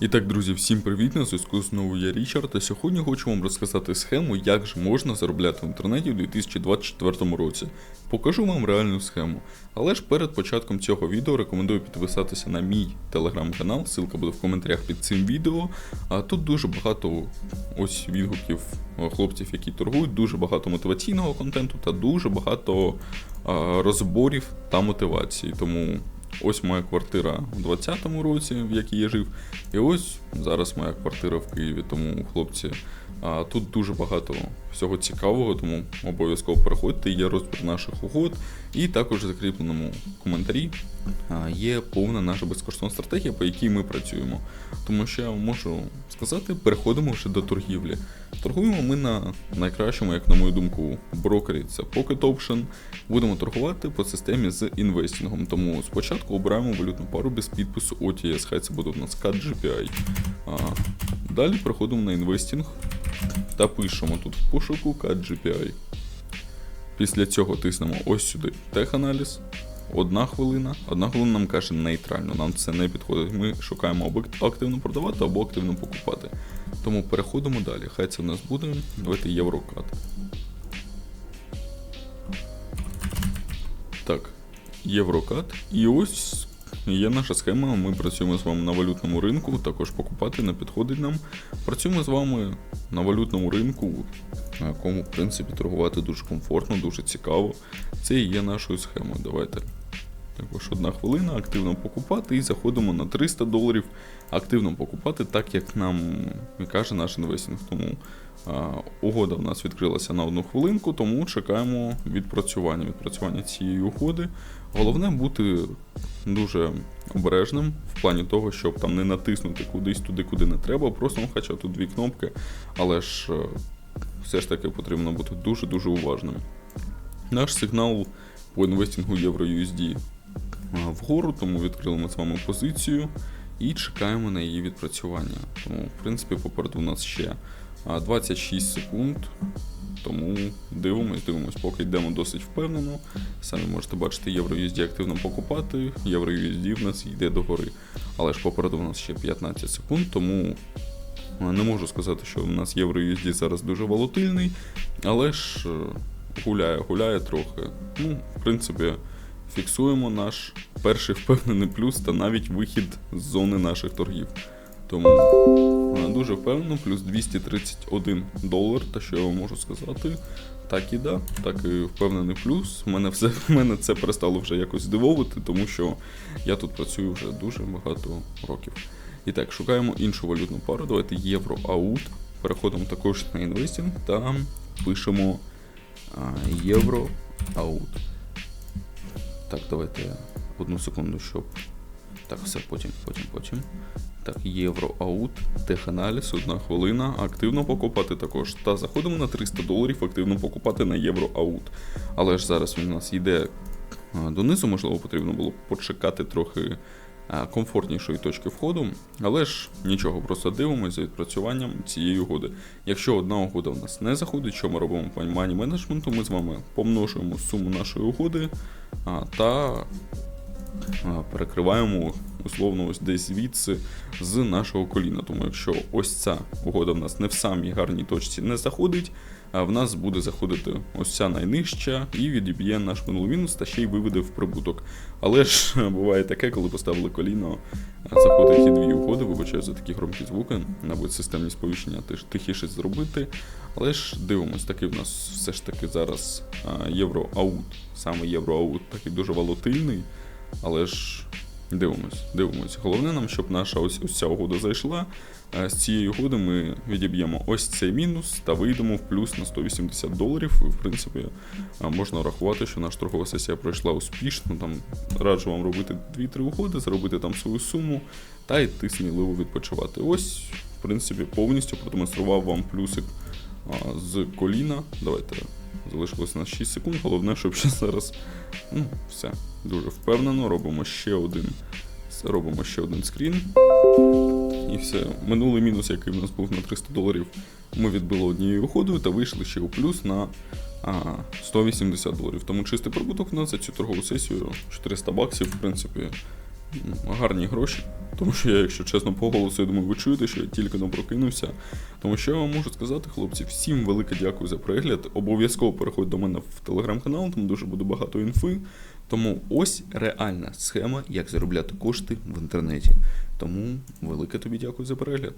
І так, друзі, всім привіт! На зв'язку знову я Річард, а сьогодні хочу вам розказати схему, як же можна заробляти в інтернеті у 2024 році. Покажу вам реальну схему. Але ж перед початком цього відео рекомендую підписатися на мій телеграм-канал, ссылка буде в коментарях під цим відео. А тут дуже багато ось відгуків е, хлопців, які торгують, дуже багато мотиваційного контенту та дуже багато а, розборів та мотивації. Тому Ось моя квартира у 20-му році, в якій я жив. І ось зараз моя квартира в Києві. Тому, хлопці, а, тут дуже багато всього цікавого, тому обов'язково переходьте. Є розбір наших угод. І також в закріпленому коментарі є повна наша безкоштовна стратегія, по якій ми працюємо. Тому що я можу сказати, переходимо вже до торгівлі. Торгуємо ми на найкращому, як на мою думку, брокері. Це Pocket Option. Будемо торгувати по системі з інвестингом. Тому спочатку обираємо валютну пару без підпису OTS, хай це буде у нас GPI. А, далі переходимо на інвестинг та пишемо тут в пошуку CAD GPI. Після цього тиснемо ось сюди теханаліз. Одна хвилина. Одна хвилина нам каже нейтрально, нам це не підходить. Ми шукаємо або активно продавати, або активно покупати. Тому переходимо далі. Хай це в нас буде. Давайте єврокат. Так, єврокат. І ось є наша схема. Ми працюємо з вами на валютному ринку, також покупати не підходить нам. Працюємо з вами на валютному ринку, на якому, в принципі, торгувати дуже комфортно, дуже цікаво. Це і є нашою схемою. Давайте. Також одна хвилина, активно покупати і заходимо на 300 доларів активно покупати, так як нам каже наш інвестинг. Тому а, угода в нас відкрилася на одну хвилинку, тому чекаємо відпрацювання. Відпрацювання цієї угоди. Головне бути дуже обережним в плані того, щоб там не натиснути кудись туди, куди не треба. Просто ну, хоча тут дві кнопки, але ж е, все ж таки потрібно бути дуже-дуже уважним. Наш сигнал по інвестингу євро-USD вгору, тому відкрили ми з вами позицію і чекаємо на її відпрацювання. Тому, в принципі, попереду у нас ще 26 секунд. Тому дивимось, дивимось, поки йдемо досить впевнено. Самі можете бачити, євро USD активно покупати, євро USD в нас йде догори. Але ж попереду у нас ще 15 секунд, тому не можу сказати, що у нас євро зараз дуже волатильний, але ж е, гуляє, гуляє трохи. Ну, в принципі, фіксуємо наш перший впевнений плюс та навіть вихід з зони наших торгів. Тому дуже впевнено, плюс 231 долар, та що я вам можу сказати. Так і да, так і впевнений плюс. Мене все мене це перестало вже якось здивовувати, тому що я тут працюю вже дуже багато років. І так, шукаємо іншу валютну пару. Давайте євро аут. Переходимо також на інвестинг та пишемо євро аут. Так, давайте одну секунду, щоб. Так, все, потім, потім, потім. Так, євро аут, теханаліз, одна хвилина. Активно покупати також. Та заходимо на 300 доларів, активно покупати на євро аут. Але ж зараз він у нас йде донизу, можливо, потрібно було почекати трохи комфортнішої точки входу. Але ж нічого, просто дивимося за відпрацюванням цієї угоди. Якщо одна угода в нас не заходить, що ми робимо по мані менеджменту, ми з вами помножуємо суму нашої угоди та перекриваємо условно ось десь звідси з нашого коліна. Тому якщо ось ця угода в нас не в самій гарній точці не заходить, а в нас буде заходити ось ця найнижча і відіб'є наш минулий мінус та ще й виведе в прибуток. Але ж буває таке, коли поставили коліно, заходить і дві угоди, вибачаю за такі громкі звуки, мабуть, системні сповіщення теж тихіше зробити. Але ж дивимось, такий в нас все ж таки зараз євро-аут, саме євро-аут такий дуже волатильний, але ж дивимось, дивимось. Головне нам, щоб наша ось, ось ця угода зайшла. З цієї угоди ми відіб'ємо ось цей мінус та вийдемо в плюс на 180 доларів. І, в принципі, можна рахувати, що наша торгова сесія пройшла успішно. Там раджу вам робити 2-3 угоди, зробити там свою суму та йти сміливо відпочивати. Ось, в принципі, повністю продемонстрував вам плюсик з коліна. Давайте залишилось на 6 секунд. Головне, щоб ще зараз. Ну, все, дуже впевнено. Робимо ще один. Робимо ще один скрін. І все. Минулий мінус, який в нас був на 300 доларів, ми відбили однією уходою та вийшли ще у плюс на а, 180 доларів. Тому чистий прибуток у нас за цю торгову сесію 400 баксів, в принципі, гарні гроші. Тому що я, якщо чесно, по голосу, я думаю, ви чуєте, що я тільки не прокинувся. Тому що я вам можу сказати, хлопці, всім велике дякую за перегляд. Обов'язково переходь до мене в телеграм-канал, там дуже буде багато інфи. Тому ось реальна схема, як заробляти кошти в інтернеті. Тому велике тобі дякую за перегляд.